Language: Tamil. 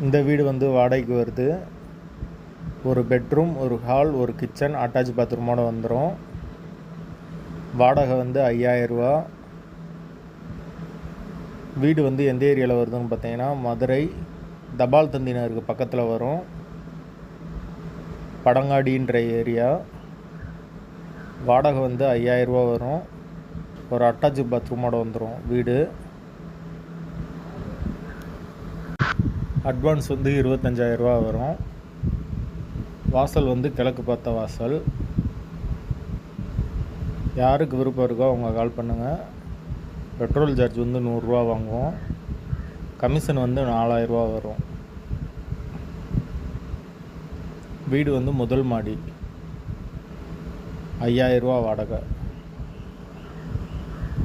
இந்த வீடு வந்து வாடகைக்கு வருது. ஒரு பெட்ரூம் ஒரு ஹால் ஒரு கிச்சன் அட்டாச் பாத்ரூமோட வந்துடும் வாடகை வந்து ஐயாயிரரூவா வீடு வந்து எந்த ஏரியாவில் வருதுன்னு பார்த்தீங்கன்னா மதுரை தபால் தந்தினருக்கு பக்கத்தில் வரும். படங்காடின்ற ஏரியா. வாடகை வந்து ஐயாயிரரூவா வரும். ஒரு அட்டாச் பாத்ரூமோட வந்துடும் வீடு. அட்வான்ஸ் வந்து இருபத்தஞ்சாயிரரூபா வரும். வாசல் வந்து கிழக்கு பார்த்த வாசல். யாருக்கு விருப்பம் இருக்கோ அவங்க கால் பண்ணுங்கள் பெட்ரோல் சார்ஜ் வந்து நூறுரூவா வாங்குவோம். கமிஷன் வந்து நாலாயிரரூவா வரும். வீடு வந்து முதல் மாடி. ஐயாயிரரூவா வாடகை.